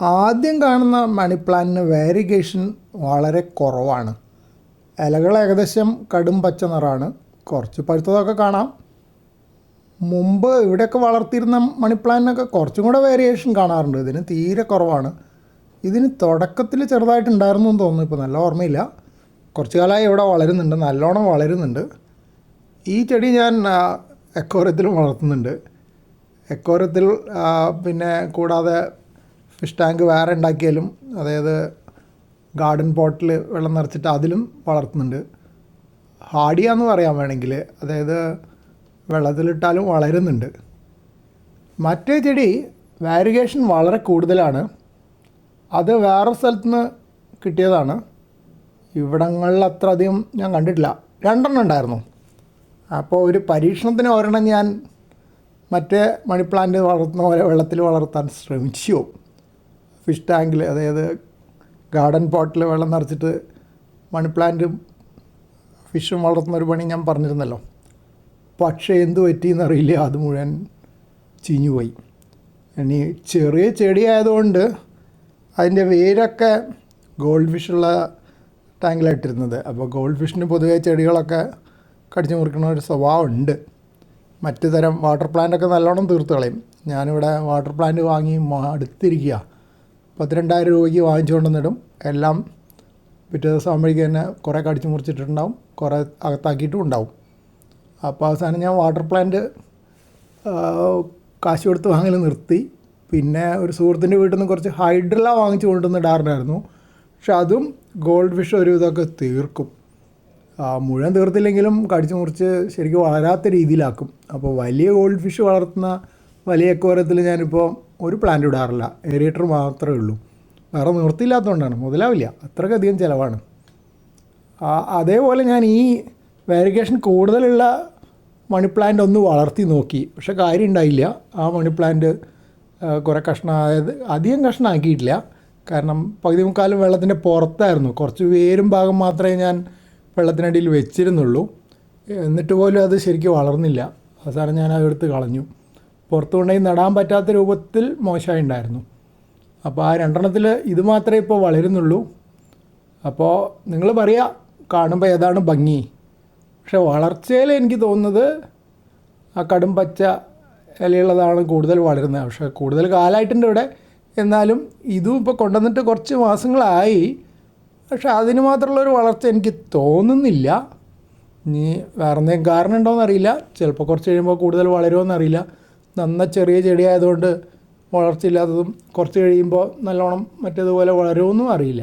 ആദ്യം കാണുന്ന മണി പ്ലാന്റിന് വളരെ കുറവാണ്. ഇലകൾ ഏകദേശം കടും പച്ച നിറമാണ്. കുറച്ച് പഴുത്തതൊക്കെ കാണാം. മുമ്പ് ഇവിടെയൊക്കെ വളർത്തിയിരുന്ന മണി പ്ലാന്റിനൊക്കെ കുറച്ചും കൂടെ വേരിയേഷൻ കാണാറുണ്ട്. ഇതിന് തീരെ കുറവാണ്. ഇതിന് തുടക്കത്തിൽ ചെറുതായിട്ടുണ്ടായിരുന്നു എന്ന് തോന്നുന്നു. ഇപ്പോൾ നല്ല ഓർമ്മയില്ല. കുറച്ച് കാലമായി ഇവിടെ വളരുന്നുണ്ട്. നല്ലോണം വളരുന്നുണ്ട്. ഈ ചെടി ഞാൻ എക്കോറത്തിലും വളർത്തുന്നുണ്ട്. എക്കോരത്തിൽ പിന്നെ കൂടാതെ ഫിഷ് ടാങ്ക് വേറെ ഉണ്ടാക്കിയാലും അതായത് ഗാർഡൻ പോട്ടിൽ വെള്ളം നിറച്ചിട്ട് അതിലും വളർത്തുന്നുണ്ട്. ഹാഡിയാന്ന് പറയാൻ വേണമെങ്കിൽ അതായത് വെള്ളത്തിലിട്ടാലും വളരുന്നുണ്ട്. മറ്റേ ചെടി വാരിഗേഷൻ വളരെ കൂടുതലാണ്. അത് വേറെ സ്ഥലത്ത് നിന്ന് കിട്ടിയതാണ്. ഇവിടങ്ങളിൽ അത്ര അധികം ഞാൻ കണ്ടിട്ടില്ല. രണ്ടെണ്ണം ഉണ്ടായിരുന്നു. അപ്പോൾ ഒരു പരീക്ഷണത്തിന് ഒരെണ്ണം ഞാൻ മറ്റേ മണി പ്ലാന്റ് വളർത്തുന്ന പോലെ വെള്ളത്തിൽ വളർത്താൻ ശ്രമിച്ചു. ഫിഷ് ടാങ്കിൽ അതായത് ഗാർഡൻ പോട്ടിൽ വെള്ളം നിറച്ചിട്ട് മണി പ്ലാന്റും ഫിഷും വളർത്തുന്ന ഒരു പണി ഞാൻ പറഞ്ഞിരുന്നല്ലോ. പക്ഷേ എന്ത് പറ്റിയെന്നറിയില്ല അത് മുഴുവൻ ചീഞ്ഞുപോയി ഇനി ചെറിയ ചെടിയായതുകൊണ്ട് അതിന്റെ വേരൊക്കെ ഗോൾഡ് ഫിഷുള്ള ടാങ്കിലായിട്ടിരുന്നത് അപ്പോൾ ഗോൾഡ് ഫിഷിന് പൊതുവേ ചെടികളൊക്കെ കടിച്ചു മുറിക്കുന്ന ഒരു സ്വഭാവമുണ്ട് മറ്റു തരം വാട്ടർ പ്ലാന്റൊക്കെ നല്ലോണം തീർത്ത് കളയും. ഞാനിവിടെ വാട്ടർ പ്ലാന്റ് വാങ്ങി അടുത്തിരിക്കുക പത്തിരണ്ടായിരം രൂപയ്ക്ക് വാങ്ങിച്ചുകൊണ്ടുവന്നിടും. എല്ലാം പിറ്റേ ദിവസം ആകുമ്പോഴേക്കും തന്നെ കുറേ കടിച്ചു മുറിച്ചിട്ടുണ്ടാവും. കുറേ അകത്താക്കിയിട്ടും ഉണ്ടാവും അപ്പോൾ അവസാനം ഞാൻ വാട്ടർ പ്ലാന്റ് കാശ് കൊടുത്ത് വാങ്ങൽ നിർത്തി. പിന്നെ ഒരു സുഹൃത്തിന്റെ വീട്ടിൽ നിന്ന് കുറച്ച് ഹൈഡ്രല വാങ്ങിച്ചു കൊണ്ടുവന്ന് ഇടാറുണ്ടായിരുന്നു പക്ഷെ അതും ഗോൾഡ് ഫിഷ് ഒരു ഇതൊക്കെ തീർക്കും. മുഴുവൻ തീർത്തില്ലെങ്കിലും കടിച്ചു മുറിച്ച് ശരിക്കും വളരാത്ത രീതിയിലാക്കും. അപ്പോൾ വലിയ ഗോൾഡ് ഫിഷ് വളർത്തുന്ന വലിയ എക്കോരത്തിൽ ഞാനിപ്പോൾ ഒരു പ്ലാന്റ് ഇടാറില്ല. ഏരിയേറ്റർ മാത്രമേ ഉള്ളൂ. വേറെ നിവൃത്തിയില്ലാത്തതുകൊണ്ടാണ്. മുതലാവില്ല. അത്രയ്ക്കധികം ചിലവാണ്. അതേപോലെ ഞാൻ ഈ വാരിഗേഷൻ കൂടുതലുള്ള മണി പ്ലാന്റ് ഒന്ന് വളർത്തി നോക്കി. പക്ഷെ കാര്യം ഉണ്ടായില്ല. ആ മണി പ്ലാന്റ് കുറേ കഷ്ണം അതായത് അധികം കഷ്ണമാക്കിയിട്ടില്ല കാരണം പകുതി മുക്കാലും വെള്ളത്തിന്റെ പുറത്തായിരുന്നു. കുറച്ച് വേരും ഭാഗം മാത്രമേ ഞാൻ വെള്ളത്തിനടിയിൽ വെച്ചിരുന്നുള്ളൂ. എന്നിട്ട് പോലും അത് ശരിക്കും വളർന്നില്ല. അവസാനം ഞാൻ അതെടുത്ത് കളഞ്ഞു. പുറത്തു കൊണ്ടുപോയി നടാൻ പറ്റാത്ത രൂപത്തിൽ മോശമായി ഉണ്ടായിരുന്നു അപ്പോൾ ആ രണ്ടെണ്ണത്തിൽ ഇത് മാത്രമേ ഇപ്പോൾ വളരുന്നുള്ളൂ. അപ്പോൾ നിങ്ങൾ പറയുക കാണുമ്പോൾ ഏതാണ് ഭംഗി? പക്ഷെ വളർച്ചയിൽ എനിക്ക് തോന്നുന്നത് ആ കടും പച്ച ഇലയുള്ളതാണ് കൂടുതൽ വളരുന്നത്. പക്ഷേ കൂടുതൽ കാലമായിട്ടുണ്ട് ഇവിടെ. എന്നാലും ഇതും ഇപ്പോൾ കൊണ്ടുവന്നിട്ട് കുറച്ച് മാസങ്ങളായി. പക്ഷെ അതിന് മാത്രമുള്ളൊരു വളർച്ച എനിക്ക് തോന്നുന്നില്ല. ഇനി വേറെ എന്തെങ്കിലും കാരണം ഉണ്ടോയെന്നറിയില്ല ചിലപ്പോൾ കുറച്ച് കഴിയുമ്പോൾ കൂടുതൽ വളരുമോ അറിയില്ല നന്ന ചെറിയ ചെടിയായതുകൊണ്ട് വളർച്ചയില്ലാത്തതും കുറച്ച് കഴിയുമ്പോൾ നല്ലോണം മറ്റേതുപോലെ വളരുമെന്നും അറിയില്ല.